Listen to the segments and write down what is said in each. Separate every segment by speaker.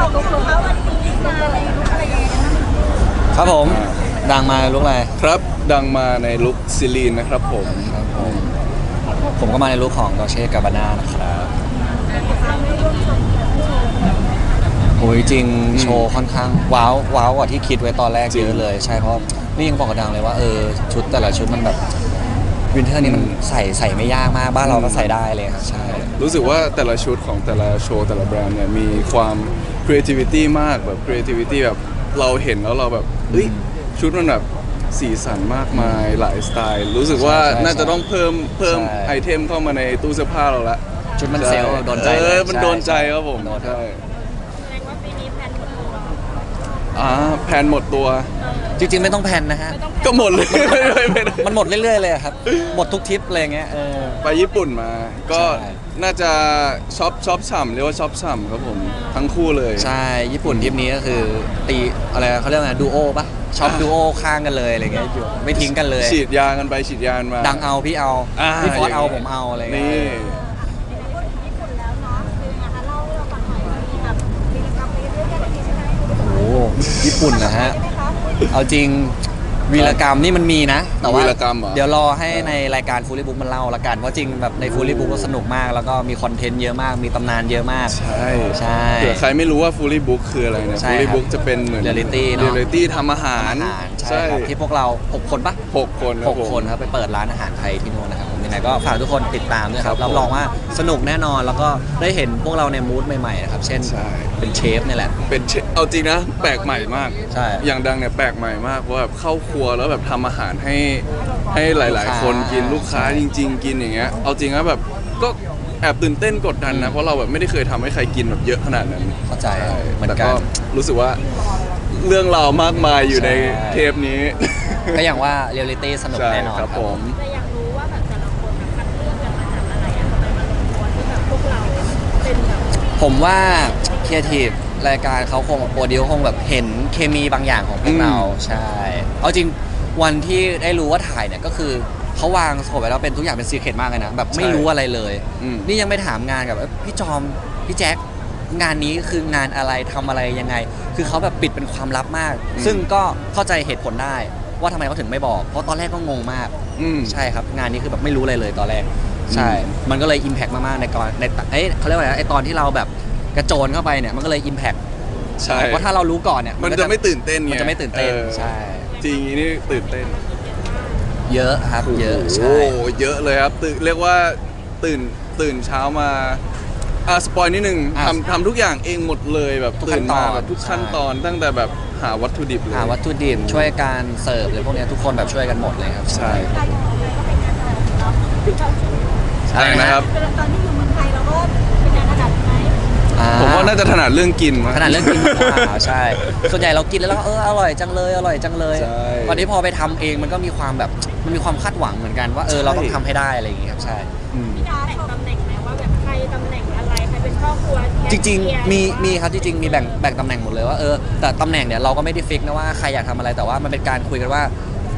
Speaker 1: ของของเขาวันนี้มาอะไรอะไรยังไงกันบ้าง
Speaker 2: ครับผม ดังมาลุกอะไร
Speaker 3: ครับ ดังมาในลุคซิลีนนะครับผม
Speaker 2: ครับผม ผมก็มาในลุคของดอเช่กับบานานะครับโอ้ยจริงโชว์ค่อนข้างว้าวว้าวกว่าที่คิดไว้ตอนแรก
Speaker 3: จริง
Speaker 2: เยอะเลย ใช่เพราะนี่ยังบอกกับดังเลยว่าเออชุดแต่ละชุดมันแบบวินเทอร์นี้มันใส่ใส่ไม่ยากมาก บ้านเราก็ใส่ได้เลยครับใช่
Speaker 3: รู้สึกว่าแต่ละชุดของแต่ละโชว์แต่ละแบรนด์เนี่ยมีความ creativity มากแบบ creativity แบบเราเห็นแล้วเราแบบเฮ้ยชุดมันแบบสีสันมากมายหลายสไตล์ รู้สึกว่า
Speaker 2: ใช่ใช่
Speaker 3: น่าจะต้องเพิ่มเพิ่ม
Speaker 2: ใช่
Speaker 3: ไอเทมเข้ามาในตู้เสื้อผ้าเราละ
Speaker 2: ชุดมันเซลล์โดนใจ
Speaker 3: เอ
Speaker 2: เลย
Speaker 3: อมัน
Speaker 2: ใช่
Speaker 3: โดนใจครับผม
Speaker 2: โดน
Speaker 3: ใช่
Speaker 1: แสดงว่าปีนี้แพลนหมดตัว
Speaker 3: อ่าแพนหมดตัว
Speaker 2: จริงๆไม่ต้องแพลนนะฮะ
Speaker 3: ก็หมดเลยไม่ได้
Speaker 2: มันหมดเรื่อยๆเลยครับ หมดทุกทริปอะไรเงี้ยเออ
Speaker 3: ไปญี่ปุ่นมา ก็
Speaker 2: ใช่
Speaker 3: น่าจะช็อปช็อปฉ่ำเรียกว่าช็อปฉ่ำครับผมทั้งคู่เลย
Speaker 2: ใช่ญี่ปุ่นทริปนี้ก็คือตีอะไรเขาเรียกว่าไงดูโอปะช็อปดูโอข้างกันเลยอะไรเงี้ยอยู่ไม่ทิ้งกันเลย
Speaker 3: ฉีดยากันไปฉีดยากันมา
Speaker 2: ดังเอาพี่เอา
Speaker 3: อ่า
Speaker 2: พี่ฟอสเอา
Speaker 3: อย่างเงี้ย
Speaker 2: ผมเอาอะไรเงี้
Speaker 3: นี่
Speaker 2: ย
Speaker 1: ใน ญี่ปุ่นนะ
Speaker 2: ฮะ
Speaker 1: ใช่ไหมคะ
Speaker 2: เอาจริงวีรกรรมนี่มันมีนะ แต่ว่า
Speaker 3: วีรกรรมเหรอ
Speaker 2: เดี๋ยวรอให้ในรายการฟูลี่บุ๊กมันเล่าละกันเพราะจริงแบบในฟูลี่บุ๊กก็สนุกมาก แล้วก็มีคอนเทนต์เยอะมาก มีตำนานเยอะมาก
Speaker 3: ใช่
Speaker 2: ใช่
Speaker 3: เผื่อใครไม่รู้ว่า fully book คืออะไรเนี่ย
Speaker 2: ใช่
Speaker 3: fully
Speaker 2: ครับ
Speaker 3: book จะเป็นเหมือน
Speaker 2: Reality เนอะ
Speaker 3: reality ทำอาหาร
Speaker 2: อาหารใช่ครับที่พวกเรา 6 คนปะ
Speaker 3: หกคน
Speaker 2: หกคนครับไปเปิดร้านอาหารไทยที่นู่นนะครับผม ยังไงก็ฝากทุกคนติดตามด้วยครับ
Speaker 3: ครับ
Speaker 2: รับรองว่าสนุกแน่นอนแล้วก็ได้เห็นพวกเราในมูดใหม่ๆนะครับเช่น
Speaker 3: ใช่
Speaker 2: เป็นเชฟนี่แหละ
Speaker 3: เป็นเชเอาจริงนะ แปลกใหม่มาก
Speaker 2: ใช่
Speaker 3: อย่างดังเนี่ยแปลกใหม่มากเพราะแบบเข้าครัวแล้วแบบทำอาหารให้ให้หลาย ๆ คนกินลูกค้าจริง ๆ กินอย่างเงี้ยเอาจริงนะแบบก็แอบตื่นเต้นกดดันนะเพราะเราแบบไม่ได้เคยทำให้ใครกินแบบเยอะขนาดนั้น
Speaker 2: เข้าใจ
Speaker 3: ใช่
Speaker 2: เหมือน
Speaker 3: แต่
Speaker 2: กั
Speaker 3: ก็
Speaker 2: น
Speaker 3: รู้สึกว่าเรื่องราวมากมายอยู่ใน
Speaker 2: ใช่
Speaker 3: เทปนี้
Speaker 2: ก็อย่างว่าเรียลลิตี้สนุก
Speaker 3: ใช่
Speaker 2: แน่นอน
Speaker 3: ค
Speaker 2: ค
Speaker 3: รั
Speaker 2: รั
Speaker 3: บบผม
Speaker 1: แต่อยาก เราเป็นแบบ
Speaker 2: ผมว่าครีเอทีฟรายการเขาคงโปรดิวคงแบบเห็นเคมีบางอย่างของพวกเรา
Speaker 3: อืม
Speaker 2: ใช่ เอาจริงวันที่ได้รู้ว่าถ่ายเนี่ยก็คือเขาวางสโคปไว้แล้วเป็นทุกอย่างเป็นซีเครตมากเลยนะแบบไม่รู้อะไรเลย
Speaker 3: อืม
Speaker 2: นี่ยังไม่ถามงานกับเอ้ยพี่จอมพี่แจ็คงานนี้คืองานอะไรทำอะไรยังไง คือเขาแบบปิดเป็นความลับมาก
Speaker 3: อืม
Speaker 2: ซึ่งก็เข้าใจเหตุผลได้ว่าทำไมเขาถึงไม่บอก เพราะตอนแรกก็งงมาก
Speaker 3: อืม
Speaker 2: ใช่ครับ งานนี้คือแบบไม่รู้อะไรเลยตอนแรก ใช่
Speaker 3: อืม
Speaker 2: มันก็เลยอิมแพกมากๆในตอนในเอ้ยเขาเรียกว่าอะไรนะไอตอนที่เราแบบกระโจนเข้าไปเนี่ยมันก็เลยอิมแพก
Speaker 3: ใช่
Speaker 2: เพราะถ้าเรารู้ก่อนเนี่ย
Speaker 3: มัน
Speaker 2: ก็
Speaker 3: จะไม่ตื่นเต้นไง
Speaker 2: มันจะไม่ตื่นเต้น
Speaker 3: ออ
Speaker 2: ใช่
Speaker 3: จริงอันนี่ตื่นเต้น
Speaker 2: เยอะครับ เยอะ
Speaker 3: โอ้
Speaker 2: ใช่
Speaker 3: โหเยอะเลยครับตื่นเรียกว่าตื่นตื่นเช้ามาอะสปอยนิดนึง
Speaker 2: อะ
Speaker 3: ทำทำทุกอย่างเองหมดเลยแบบ
Speaker 2: ทุก
Speaker 3: ตื่นมา
Speaker 2: ขั้นตอน
Speaker 3: แบบทุกขั้น
Speaker 2: ใช่
Speaker 3: ตอนตั้งแต่แบบหาวัตถุดิบเลย
Speaker 2: หาวัตถุดิบช่วยการเสิร์ฟหรือพวกเนี้ยทุกคนแบบช่วยกันหมดเลยครับ
Speaker 3: ใช่
Speaker 1: การอยู่เมืองไทยก็เป็นงานถนัดของเรา
Speaker 3: อะไรนะครับ
Speaker 1: เวลาตอนที่อยู่เมืองไทยเราก็เป็นงานถนัดไหม
Speaker 2: อ่
Speaker 3: ผมว่าน่าจะถนัดเรื่องกินมาก
Speaker 2: ขนาดเรื่องกินอ่าใช่ ส่วนใหญ่เรากินแล้วเราก็เอออร่อยจังเลยอร่อยจังเลย
Speaker 3: ใช่
Speaker 2: วันนี้พอไปทำเองมันก็มีความแบบมันมีความคาดหวังเหมือนกันว่าเออเราต้อง
Speaker 3: ใช่
Speaker 2: ทำให้ได้อะไรอย่างเงี้ยครับใช่
Speaker 3: อืม
Speaker 1: พี่ดาแบ่งตำแหน่งไหมว่าแบบใครตำแหน่งอะไรใครเป็นพ่อครัว
Speaker 2: จริง
Speaker 1: เฮีย
Speaker 2: ๆมีมีครับจริงๆมีแบ่งแบ่งตำแหน่งหมดเลยว่าเออแต่ตำแหน่งเนี่ยเราก็ไม่ได้ฟิกนะว่าใครอยากทำอะไรแต่ว่ามันเป็นการคุยกันว่า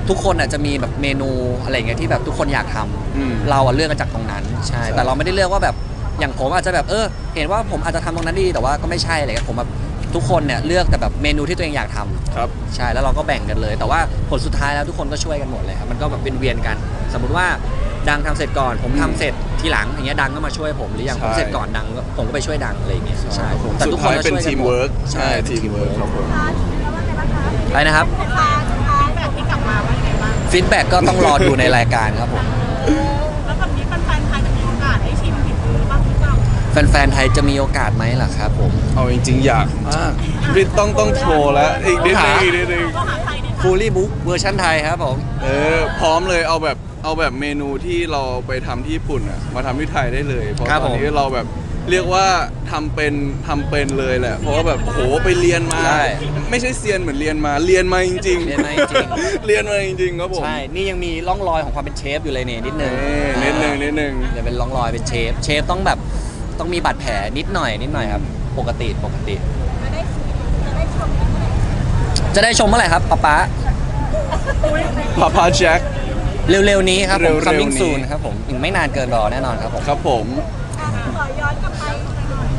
Speaker 2: ทุกคนอาจจะมีแบบเมนูอะไรอย่างเงี้ยที่แบบทุกคนอยากทำ
Speaker 3: อืม
Speaker 2: เราอะเลือกกันจากตรงนั้นใช่
Speaker 3: ใช่
Speaker 2: แต่เราไม่ได้เลือกว่าแบบอย่างผมอาจจะแบบเออ เห็นว่าผมอาจจะทำตรงนั้นดีแต่ว่าก็ไม่ใช่อะไรเงี้ยผมแบบทุกคนเนี่ยเลือกแต่แบบเมนูที่ตัวเองอยากทำ
Speaker 3: ครับ
Speaker 2: ใช่แล้วเราก็แบ่งกันเลย แต่ว่าผลสุดท้ายแล้วทุกคนก็ช่วยกันหมดเลยครับมันก็แบบเป็นเวียนๆกัน สมมุติว่าดังทำเสร็จก่อน ผมทำเสร็จทีหลังอย่างเงี้ยดังก็มาช่วยผมหรืออย่างผม
Speaker 3: ใช่
Speaker 2: เสร็จก่อนดังก็ผมก็ไปช่วยดังอะไรอย่างเงี้ยใช่
Speaker 3: ครับผม
Speaker 2: แต่
Speaker 3: สุด
Speaker 2: ทุกค
Speaker 3: ท้านย
Speaker 2: ก็
Speaker 3: เป็น
Speaker 2: ช่วยกั
Speaker 3: ที
Speaker 2: น
Speaker 3: ม
Speaker 2: หมด
Speaker 3: เวิร์ก
Speaker 2: ใช่
Speaker 3: ทีมเวิร์กครับผม
Speaker 1: ทานแล้วว่าไงบ้างคะ
Speaker 2: อะไรนะครับ
Speaker 1: ทานทานแบบที่กลับมาว่าไงบ้าง
Speaker 2: ฟีดแบ็กก็ต้องรอดูในรายการครับผม
Speaker 1: แล้วแบบนี้แฟนๆไทยจะมีโอกาสได้ชิมฝีมือบ้างหรือเปล่า
Speaker 2: แฟนๆไทยจะมีโอกาสไหมล่ะครับผม
Speaker 3: เอาจริงๆ อยากมากพี่ต้องต้องโชว์แล้วอีกนิดนึงอีกนิดนึง
Speaker 1: ก็หาใครเนี่ย
Speaker 2: ฟูลี่บุ๊กเวอร์ชันไทยครับผม
Speaker 3: เออ พร้อมเลยเอาแบบเอาแบบเมนูที่เราไปทำที่ญี่ปุ่นอะมาทำที่ไทยได้เลย เพราะ
Speaker 2: ครับ
Speaker 3: ตอนนี้
Speaker 2: ผม
Speaker 3: เราแบบ เรียกว่าทำเป็นทำเป็นเลยแหละ เพราะว่าแบบโอ้โหไปเรียนมา
Speaker 2: ใช่
Speaker 3: ไม่ใช่เซียนเหมือนเรียนมา เรียนมาจริงๆ
Speaker 2: เรียนมาจริง
Speaker 3: เรียนมาจริงๆครับผม
Speaker 2: ใช่ นี่ยังมีร่องรอยของความเป็นเชฟอยู่เลยเนี่ยนิดนึง
Speaker 3: เออนิดนึงนิดนึง
Speaker 2: เดี๋ยวเป็นร่องรอยเป็นเชฟ เชฟต้องแบบต้องมีบาดแผลนิดหน่อยนิดหน่อยครับ ปกติปกติ
Speaker 1: จะได้จะได้ชมกันเมื่อไหร่
Speaker 2: จะได้ชมเมื่อไหร่ครับป๊าป๊า
Speaker 3: พาพาแจ็ค
Speaker 2: เร็วๆนี้ครับผม
Speaker 3: เร็วๆ
Speaker 2: coming
Speaker 3: นี้
Speaker 2: soon ครับผมอีกไม่นานเกินรอแน่นอนครับผม
Speaker 3: ครับผม
Speaker 1: อะขอย้อนกลับไป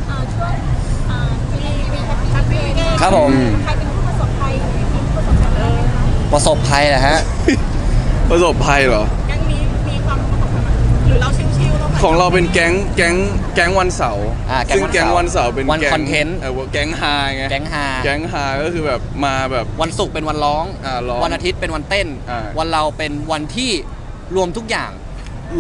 Speaker 1: เอ่อช่วงเอ่อมีมีคัด
Speaker 2: ครับผม
Speaker 3: อืม
Speaker 1: ใครเป็นผู้ประสบภัยในทีมผู้ประสบภัยบ้างไหมคะ
Speaker 2: ประสบภัยนะฮะ
Speaker 3: ประสบภัยเหรอ
Speaker 1: ยังมีมีความประสบภัยไหมหรือเราชิวๆเรา
Speaker 3: ของเราเป็นแก๊งแก๊งแก๊งวันเสาร์
Speaker 2: อ่าแก๊ง
Speaker 3: ซึ่ง
Speaker 2: วันเสาร์
Speaker 3: แก๊งวันเสาร์เป็น
Speaker 2: วัน
Speaker 3: แก๊ง
Speaker 2: content
Speaker 3: เออแก๊งฮาไง
Speaker 2: แก๊งฮา
Speaker 3: แก๊งฮาก็คือแบบมาแบบ
Speaker 2: วันศุกร์เป็นวันร้อง
Speaker 3: อ่าร้อง
Speaker 2: วันอาทิตย์เป็นวันเต้น
Speaker 3: อ่า
Speaker 2: วันเราเป็นวันที่รวมทุกอย่าง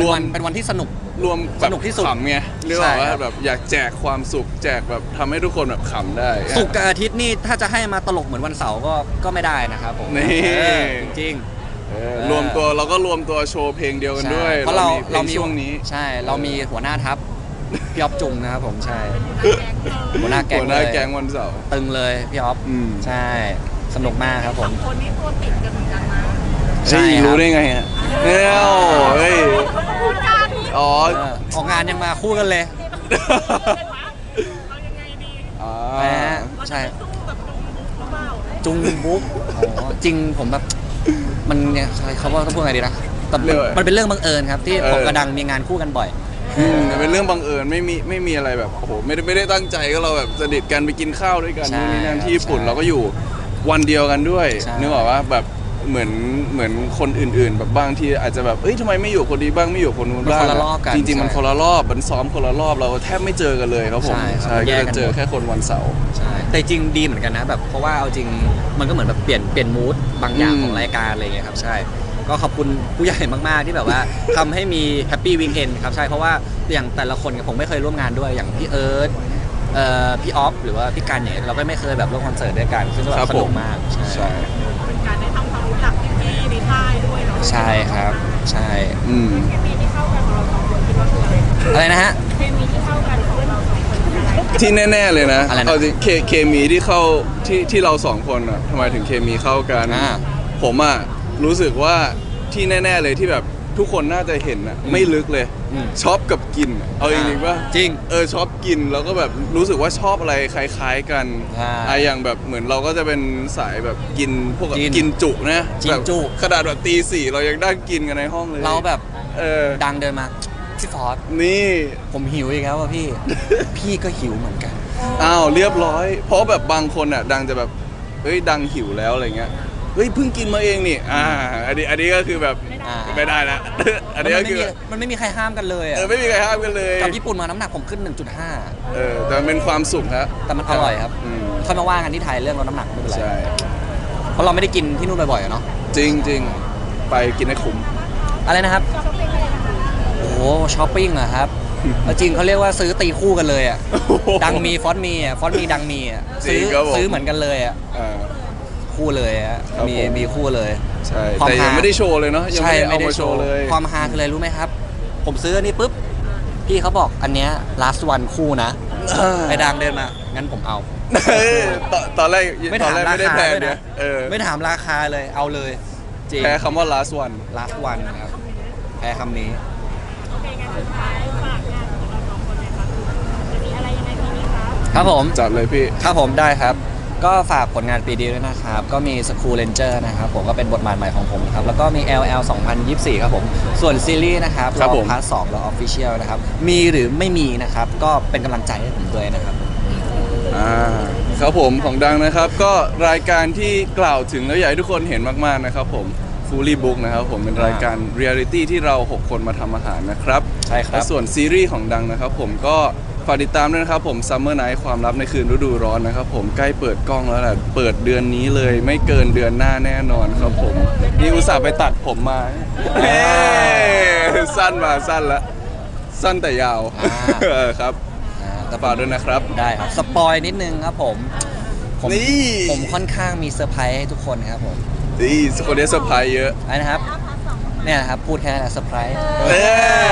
Speaker 3: รวม
Speaker 2: เป็นนเป็นวันที่สนุก
Speaker 3: รวมแบบ
Speaker 2: สนุกที่สุด
Speaker 3: ขำไงเรียก
Speaker 2: ใช่
Speaker 3: ว่า
Speaker 2: ครับ
Speaker 3: แบบอยากแจกความสุขแจกแบบทำให้ทุกคนแบบขำได้
Speaker 2: ศุกร์กับอาทิตย์นี่ถ้าจะให้มาตลกเหมือนวันเสาร์ก็ก็ไม่ได้นะครับผม
Speaker 3: นี่
Speaker 2: เออจริง
Speaker 3: เออรวมตัวเราก็รวมตัวโชว์เพลงเดียว
Speaker 2: ๆ
Speaker 3: กัน
Speaker 2: ใช่
Speaker 3: ด้วย
Speaker 2: เพราะเรา
Speaker 3: เพล
Speaker 2: เรา
Speaker 3: ง
Speaker 2: มี
Speaker 3: ช่วงนี้
Speaker 2: ใช่เรามีหัวหน้าทัพพี่ออฟจุงนะครับผมใช่ หัวหน้าแก๊ง
Speaker 3: หัวหน้า
Speaker 2: เลย
Speaker 3: แก๊งวันเสาร์
Speaker 2: ตึงเลยพี่ออฟ
Speaker 3: อืม
Speaker 2: ใช่สนุกมากครับผม
Speaker 1: คนนี้ตัวติดกันเหมือนกันนะ
Speaker 2: ใช่
Speaker 3: เฮ้ย
Speaker 2: ครับ
Speaker 3: รู้ได้ไงอะ เนี่ยโอ้เฮ้ย
Speaker 1: พูดกัน
Speaker 3: อ๋อ
Speaker 2: เออออกงานยังมาคู่กันเลย
Speaker 1: เรายังไงดี
Speaker 3: อ่า
Speaker 2: นะฮะ
Speaker 1: เราจะ
Speaker 2: ใช่
Speaker 1: ไปสู้กับดุมบุ๊กหรือเปล่า
Speaker 2: จุงบุ๊กอ๋อจริงผมแบบมันเนี่ยใช้เขาว่าต้องพูดไงดีนะแต่มันมันเป็นเรื่องบังเอิญครับ ที่ผมกระดังมีงานคู่กันบ่อย
Speaker 3: อืมเป็นเรื่องบังเอิญไม่มีไม่มีอะไรแบบโอ้โหไม่ได้ไม่ได้ตั้งใจก็เราแบบสนิทกันไปกินข้าวด้วยกัน
Speaker 2: ใช่
Speaker 3: นู่นนี่นั่นที่ญี่ปุ่น
Speaker 2: ใช่
Speaker 3: เราก็อยู่วันเดียวกันด้วย
Speaker 2: ใช่
Speaker 3: นึกออกว่าแบบ เหมือนเหมือนคนอื่นๆ แบบบางที่อาจจะแบบเอ้ยทำไมไม่อยู่คนนี้บ้างไม่อยู่คนนู้น
Speaker 2: มัน
Speaker 3: บ้าง
Speaker 2: คนละรอบกัน
Speaker 3: จริงๆมัน
Speaker 2: ใช่
Speaker 3: คนละรอบมันซ้อมคนละรอบเราแทบไม่เจอกันเลยครับผม
Speaker 2: ใช่ครับ
Speaker 3: ใช่
Speaker 2: แย
Speaker 3: ก็
Speaker 2: กกัน
Speaker 3: จะเจอ
Speaker 2: หมด
Speaker 3: แค่คนวันเสาร์
Speaker 2: ใช่แต่จริงดีเหมือนกันนะแบบเพราะว่าเอาจริงมันก็เหมือนแบบเปลี่ยนเปลี่ยนมูดบางอย่าง
Speaker 3: อืม
Speaker 2: ของรายการอะไรเงี้ยครับใช่ ก็ขอบคุณผู้ใหญ่มากๆที่แบบว่า ทำให้มีแฮปปี้วีคเอนครับใช่เพราะว่าอย่างแต่ละคนเนี่ยผมไม่เคยร่วมงานด้วยอย่างพี่เอิร์ธเอ่อพี่ออฟหรือว่าพี่กันเนี่ยเราก็ไม่เคยแบบร่วมคอนเสิร์ตด้วยกันซึ่งก็แบ
Speaker 3: ครับ
Speaker 2: บส
Speaker 3: ผ
Speaker 2: นุ
Speaker 3: ม
Speaker 2: กมากใช่
Speaker 3: ใช่
Speaker 1: ในค่ายด้วยเนาะ
Speaker 2: ใช่ครับ ใช่
Speaker 3: อืม
Speaker 1: เคมีที่เข้ากันของเราสองคนคิดว่าคืออะไร
Speaker 2: อะไรนะฮะ
Speaker 1: เคมีที่เข้ากันของเราสองคนคืออะไร
Speaker 3: ที่แน่ๆเลยนะ
Speaker 2: อะไรนะ
Speaker 3: เอาจริงเคเคมีที่เข้าที่ที่เราสองคนอะทำไมถึงเคมีเข้ากัน
Speaker 2: อ่า
Speaker 3: ผมอะรู้สึกว่าที่แน่ ๆเลยที่แบบทุกคนน่าจะเห็นอะ
Speaker 2: อืม
Speaker 3: ไม่ลึกเลย
Speaker 2: อืม
Speaker 3: ชอบกับกินอะเอาจริงๆว่า
Speaker 2: จริง
Speaker 3: เออชอบกินแล้วก็แบบรู้สึกว่าชอบอะไรคล้ายๆกัน
Speaker 2: ใช่
Speaker 3: อะอย่างแบบเหมือนเราก็จะเป็นสายแบบกินพวกแบบ
Speaker 2: กิน
Speaker 3: กินจุนะ
Speaker 2: กินจุ
Speaker 3: แบบขนาดแบบตีสี่เรายังนั่งกินกันในห้องเลย
Speaker 2: เราแบบ
Speaker 3: เออ
Speaker 2: ดังเดินมาพี่ฟอร์ด
Speaker 3: นี่
Speaker 2: ผมหิวอีกแล้วว่ะพี่ พี่ก็หิวเหมือนกัน
Speaker 3: อ้าวเรียบร้อย เพราะแบบบางคนอะ ดังจะแบบเฮ้ยดังหิวแล้วอะไรเงี้ย เฮ้ยเพิ่งกินมาเองนี่อ่าอันนี้อันนี้ก็คือแบบ
Speaker 2: อ่า
Speaker 3: ไม่ได้ละอันนี้
Speaker 2: มั
Speaker 3: ก็
Speaker 2: ไม่
Speaker 3: คือ
Speaker 2: มีมันไม่มีใครห้ามกันเลยอะ
Speaker 3: เออไม่มีใครห้ามกันเลย
Speaker 2: กลับญี่ปุ่นมาน้ำหนักผมขึ้น 1.5
Speaker 3: เออแต่มันเป็นความสุขฮะ
Speaker 2: แต่มันอร่อยครับ
Speaker 3: อืม
Speaker 2: ค่อยมาว่ากันที่ไทยเรื่องลดน้ำหนักไม่เป็นไร
Speaker 3: ใช่
Speaker 2: เพราะเราไม่ได้กินที่นู่นบ่อยๆอะเนาะ
Speaker 3: จริงจริงไปกินให้คุ้ม
Speaker 2: อะไรนะครับโอ้โหช้อปปิ้งเหรอะครับเอาจริงเขาเรียกว่าซื้อตีคู่กันเลยอะดังมีฟอนต์มีอะฟอนต์มีดังมีอะ
Speaker 3: จริ
Speaker 2: ซื้
Speaker 3: ง
Speaker 2: อ
Speaker 3: ครับผม
Speaker 2: ซื้อเหมือนกันเลยอะ
Speaker 3: อ่า
Speaker 2: คู่เลยอะ
Speaker 3: ครับ
Speaker 2: มี
Speaker 3: ผม
Speaker 2: มีคู่เลย
Speaker 3: ใช่
Speaker 2: ความ
Speaker 3: แต่ยัง
Speaker 2: ฮา
Speaker 3: ไม่ได้โชว์เลยเนาะยัง
Speaker 2: ใช่
Speaker 3: ไม่ได้เอามาโชว์เลย
Speaker 2: ความฮาคืออะไรรู้ไหมครับ ผมซื้ออันนี้ปุ๊บ พี่เขาบอกอันเนี้ย last one คู่นะ
Speaker 3: อ่า
Speaker 2: ไอ้ดังเดินมา งั้นผมเอา
Speaker 3: เออตอนตอนแรก
Speaker 2: ไม่
Speaker 3: ตอ
Speaker 2: ถานม
Speaker 3: แรก
Speaker 2: รา
Speaker 3: ไม่ได้
Speaker 2: คา
Speaker 3: แพง
Speaker 2: ด้วย
Speaker 3: เนี่ย
Speaker 2: นะ
Speaker 3: เออ
Speaker 2: ไม่ถามราคาเลยเอาเลยจริง
Speaker 3: แพ้คำว่า last one
Speaker 2: last one ครับแพ้คำนี้
Speaker 1: โอเคงั้นสุดท้ายฝากงานของเราสองคนเลยครับจะมีอะไรยังไงปีนี้ครับ
Speaker 2: ครับผม
Speaker 3: จัดเลยพี่
Speaker 2: ครับผมได้ครับ ก็ฝากผลงานปีดีด้วยนะครับ ก็มี School Ranger นะครับ ผมก็เป็นบทบาทใหม่ของผมครับ แล้วก็มี LL 2024 ครับผม ส่วนซีรีส์นะครับ
Speaker 3: ครับผม
Speaker 2: พาร์ทสองแล้วออฟฟิเชียลนะครับ มีหรือไม่มีนะครับ ก็เป็นกำลังใจให้ผมด้วยนะครับ
Speaker 3: อ่าครับผมของดังนะครับ ก็รายการที่กล่าวถึงแล้วอยากให้ทุกคนเห็นมากๆนะครับผม Fully Book นะครับผมเป็นรายการเรียลิตี้ที่เรา 6 คนมาทำอาหารนะครับ
Speaker 2: ใช่ครับ
Speaker 3: และส่วนซีรีส์ของดังนะครับผมก็ ฝากติดตามด้วยนะครับผม Summer Night ความลับในคืนฤดูร้อนนะครับผมใกล้เปิดกล้องแล้วแหละเปิดเดือนนี้เลยไม่เกินเดือนหน้าแน่นอนครับผม นี่อุตส่าห์ไปตัดผมมาเฮ้สั้นมาสั้นละ สั้นแต่ยาว
Speaker 2: อ่า
Speaker 3: เออครับ
Speaker 2: อ่าแต่
Speaker 3: ฝากด้วยนะครับ
Speaker 2: ได้ครับ สปอยนิดนึงครับผมผม
Speaker 3: นี่
Speaker 2: ผมค่อนข้างมีเซอร์ไพรส์ให้ทุกคนครับผม
Speaker 3: นี่คนนี้เซอร์ไพรส์เยอะ
Speaker 2: อะไรนะครับ เนี่ยนะครับพูดแค่นั้นเซอร์ไพรส์
Speaker 3: เอ้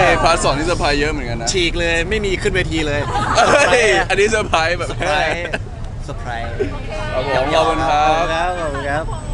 Speaker 3: ยพาร์ทสองนี่เซอร์ไพรส์เยอะเหมือนกันนะ
Speaker 2: ฉีกเลยไม่มีขึ้นเวทีเลย
Speaker 3: เอ้ยอันนี้เซอร์ไพรส์แบบ
Speaker 2: เซอร์ไพรส์เซอร์ไพรส์
Speaker 3: ครับผมขอบคุณครับ
Speaker 2: ขอบคุณครับขอบคุณครับ